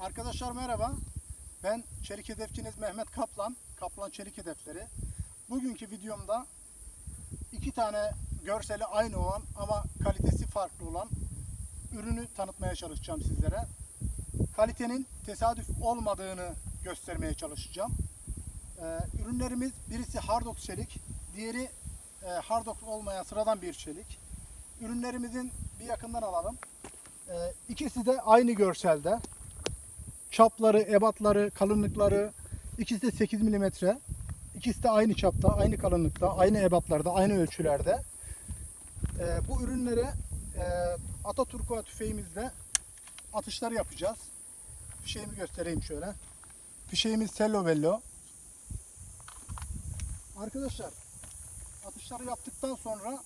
Arkadaşlar merhaba. Ben çelik hedefçiniz Mehmet Kaplan. Kaplan Çelik Hedefleri. Bugünkü videomda iki tane görseli aynı olan ama kalitesi farklı olan ürünü tanıtmaya çalışacağım sizlere. Kalitenin tesadüf olmadığını göstermeye çalışacağım. Ee, ürünlerimiz birisi Hardox çelik, diğeri e, Hardox olmayan sıradan bir çelik. Ürünlerimizin bir yakından alalım. Ee, ikisi de aynı görselde. Çapları, ebatları, kalınlıkları ikisi de 8 milimetre. İkisi de aynı çapta, aynı kalınlıkta, aynı ebatlarda, aynı ölçülerde. Ee, bu ürünlere e, Ataturkua tüfeğimizle atışları yapacağız. Fişeğimi göstereyim şöyle. Fişeğimiz Cello Bello. Arkadaşlar atışları yaptıktan sonra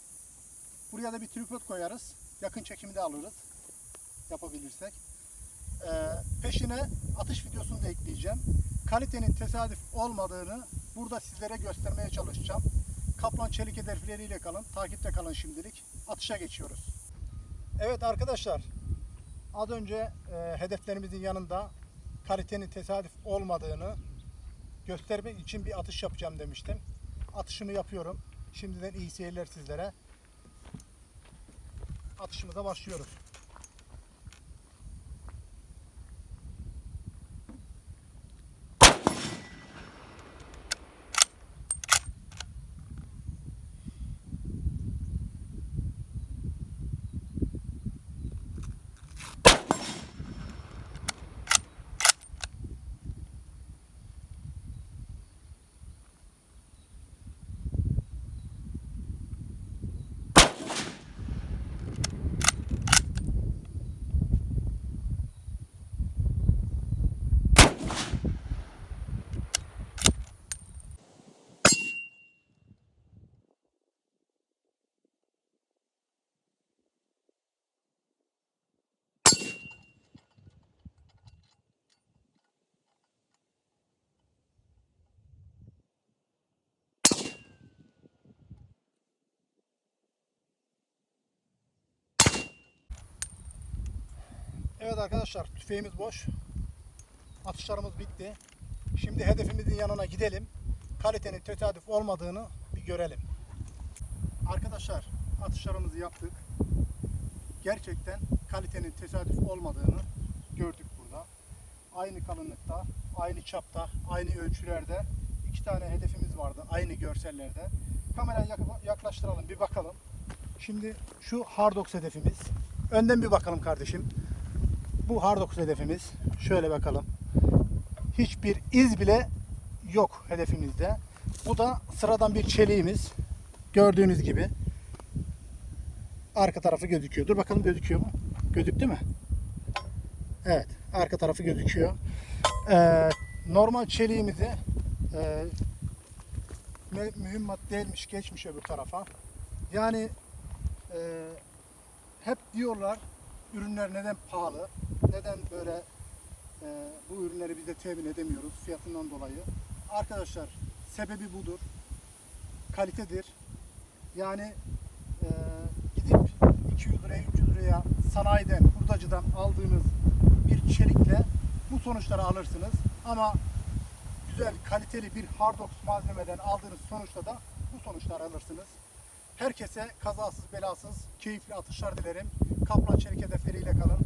buraya da bir tripod koyarız. Yakın çekimi de alırız. Yapabilirsek. Peşine atış videosunu da ekleyeceğim. Kalitenin tesadüf olmadığını burada sizlere göstermeye çalışacağım. Kaplan çelik hedefleriyle kalın. Takipte kalın şimdilik. Atışa geçiyoruz. Evet arkadaşlar. Az önce e, hedeflerimizin yanında kalitenin tesadüf olmadığını göstermek için bir atış yapacağım demiştim. Atışımı yapıyorum. Şimdiden iyi seyirler sizlere. Atışımıza başlıyoruz. Arkadaşlar tüfeğimiz boş. Atışlarımız bitti. Şimdi hedefimizin yanına gidelim. Kalitenin tesadüf olmadığını bir görelim. Arkadaşlar atışlarımızı yaptık. Gerçekten kalitenin tesadüf olmadığını gördük burada. Aynı kalınlıkta, aynı çapta, aynı ölçülerde iki tane hedefimiz vardı aynı görsellerde. Kamerayı yak- yaklaştıralım bir bakalım. Şimdi şu Hardox hedefimiz. Önden bir bakalım kardeşim. Bu Hardox hedefimiz. Şöyle bakalım. Hiçbir iz bile yok hedefimizde. Bu da sıradan bir çeliğimiz. Gördüğünüz gibi. Arka tarafı gözüküyor. Dur bakalım gözüküyor mu? Gözüktü mü? Evet. Arka tarafı gözüküyor. Ee, normal çeliğimizi e, mü- mühimmat değilmiş geçmiş öbür tarafa. Yani e, hep diyorlar ürünler neden pahalı, neden böyle e, bu ürünleri biz de temin edemiyoruz fiyatından dolayı. Arkadaşlar sebebi budur. Kalitedir. Yani e, gidip 200 liraya 300 liraya sanayiden, hurdacıdan aldığınız bir çelikle bu sonuçları alırsınız. Ama güzel, kaliteli bir hardox malzemeden aldığınız sonuçta da bu sonuçları alırsınız. Herkese kazasız belasız keyifli atışlar dilerim. Kaplan Çelik hedefleriyle kalın.